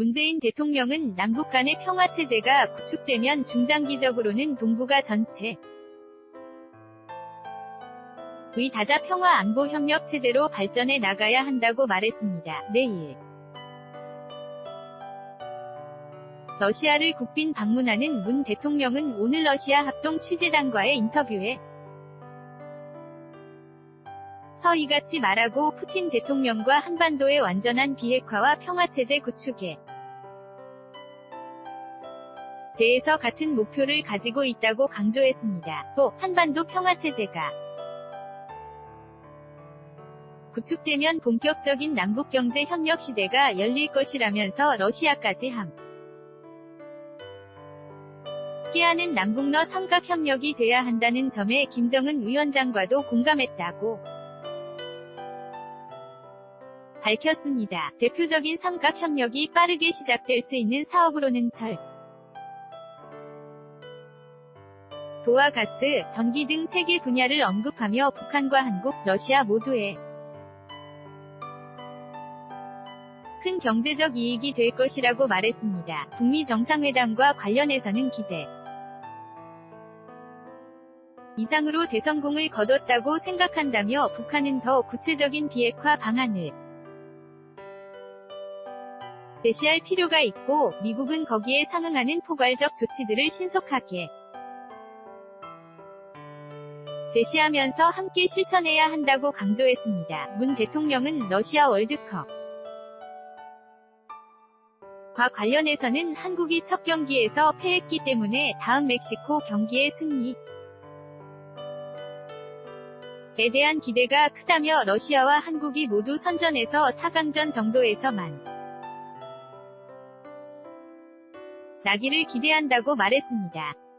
문재인 대통령은 남북 간의 평화체제가 구축되면 중장기적으로는 동북아 전체 의 다자 평화 안보 협력 체제로 발전해 나가야 한다고 말했습니다. 내일 러시아를 국빈 방문하는 문 대통령은 오늘 러시아 합동 취재단과의 인터뷰에 서이같이 말하고 푸틴 대통령과 한반도의 완전한 비핵화와 평화체제 구축에 대해서 같은 목표를 가지고 있다고 강조했습니다. 또 한반도 평화체제가 구축되면 본격적인 남북경제 협력 시대가 열릴 것이라면서 러시아까지 함. 함께하는 남북러 삼각협력이 돼야 한다는 점에 김정은 위원장과도 공감했다고 밝혔습니다. 대표적인 삼각 협력이 빠르게 시작될 수 있는 사업으로는 철, 도와 가스, 전기 등 세 개 분야를 언급하며 북한과 한국, 러시아 모두에 큰 경제적 이익이 될 것이라고 말했습니다. 북미 정상회담과 관련해서는 기대 이상으로 대성공을 거뒀다고 생각한다며 북한은 더 구체적인 비핵화 방안을 제시할 필요가 있고 미국은 거기에 상응하는 포괄적 조치들을 신속하게 제시하면서 함께 실천해야 한다고 강조했습니다. 문 대통령은 러시아 월드컵 과 관련해서는 한국이 첫 경기에서 패했기 때문에 다음 멕시코 경기의 승리 에 대한 기대가 크다며 러시아와 한국이 모두 선전에서 4강전 정도에서만 나기를 기대한다고 말했습니다.